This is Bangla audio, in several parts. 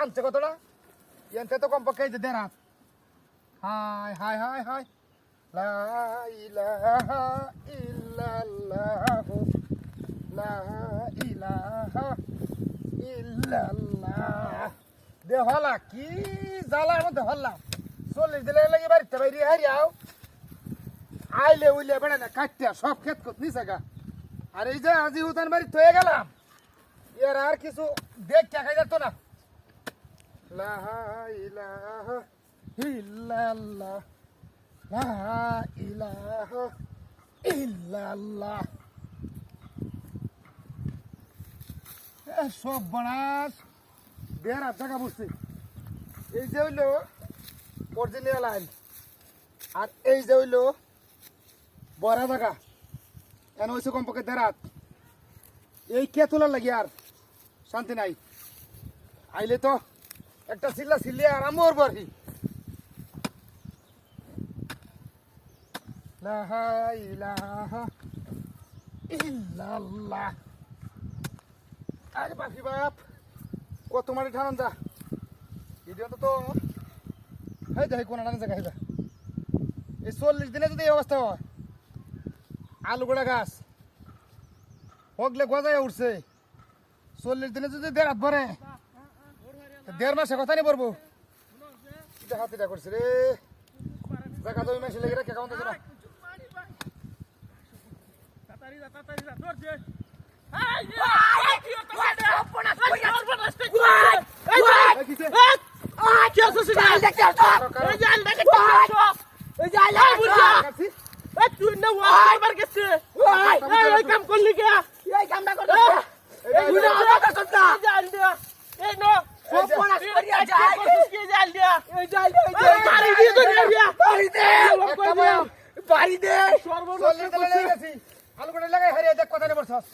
আনছে কতটা এনতে তো কমপক্ষে যে দেরাত হাই হাই হাই হাই লা ইলাহা ইল্লাল্লাহ লা ইলাহা ইল্লাল্লাহ দে হলা, কি জ্বালার মধ্যে হল্লাম চল্লিশ দিনের লাগে বাড়িতে বাইরে হারিয়াও। আইলে উইলে বেড়ে না কাটতে, সব ক্ষেত কত নিছে গা। আর এই যে আজি উতান বাড়ি থয়ে গেলাম, এর আর কিছু দেখ টাকা যেত না। লাহা ইলাহা ইল্লাল্লাহ লাহা সব জায়গা বুঝছি এই যে হইল অরিজিনাল আর এই যে হইল বড়া জায়গা এন হয়েছে কমপক্ষে দেরাত এই কে তোলার লাগি আর? শান্তি নাই। আইলে তো একটা সিল্লা সিল্লি আরাম করব আর কি আরে বাপি বাপ, কত মাটি ঠানান যা ভিডিও তো হাই দেখি কোন জায়গা হাইবা এই চল্লিশ দিনে যদি এই অবস্থা হয় আলু গোড়া গাছ হগলে গজায় উঠছে চল্লিশ দিনে যদি দেড় হাত ভরে দেড় মাসে কথা নেই পড়ব হাতিটা করছে রে জায়গা তো মাসে লেগে রাখে কেমন না কাটছি? চল্লিশ দিনে লেগে গেছি আলু গোড়া লাগাই হারিয়ে দেখ কথা নেই পড়ছস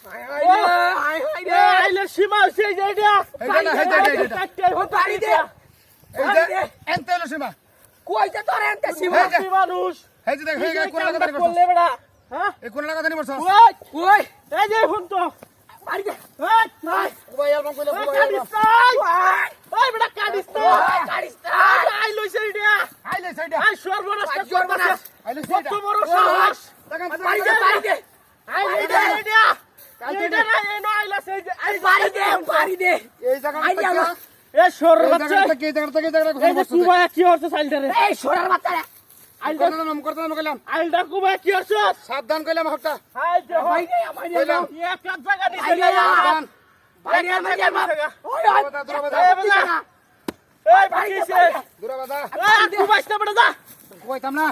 সীমা সেই জায়গা এইটা না, এইটা, এইটা, এইটা। এই যে এনতে হলো সীমা এই যে, মানুষ এই যে দেখ হয়ে গেল কোন লাগা করলে পড়ছস হ্যাঁ? এই কোন লাগা দাঁড়ি পড়ছস ওই এই যে ফোন তো এই, এই, কুবাই অ্যালবাম কইলে কুবাই কাটিস অ্যালবাম নাই ওই বেটা কাটিস নাই আই লইছে এটা আইলে সাইডা আই সর্বনাশ সর্বনাশ। আইলে কত সাইডা বড় সাহস। দেখান বাড়ি দে বাড়ি দে আই লইছে নো আই বাড়ি দে এই জায়গা থেকে এ সর এই বাচ্চা। জায়গা থেকে এই জায়গা থেকে এই জায়গা এই যে কি হচ্ছে সাইলটারে কোন নাম করতে নাম কইলাম। আইলটা কুবা কি হচ্ছে সাবধান কইলাম হকটা হাই যে ভাই কইলাম। এক কাপ জায়গা দিছে সাবধান ভাই আমার এই ভাই কিছে না বেটা যা। কইতাম না।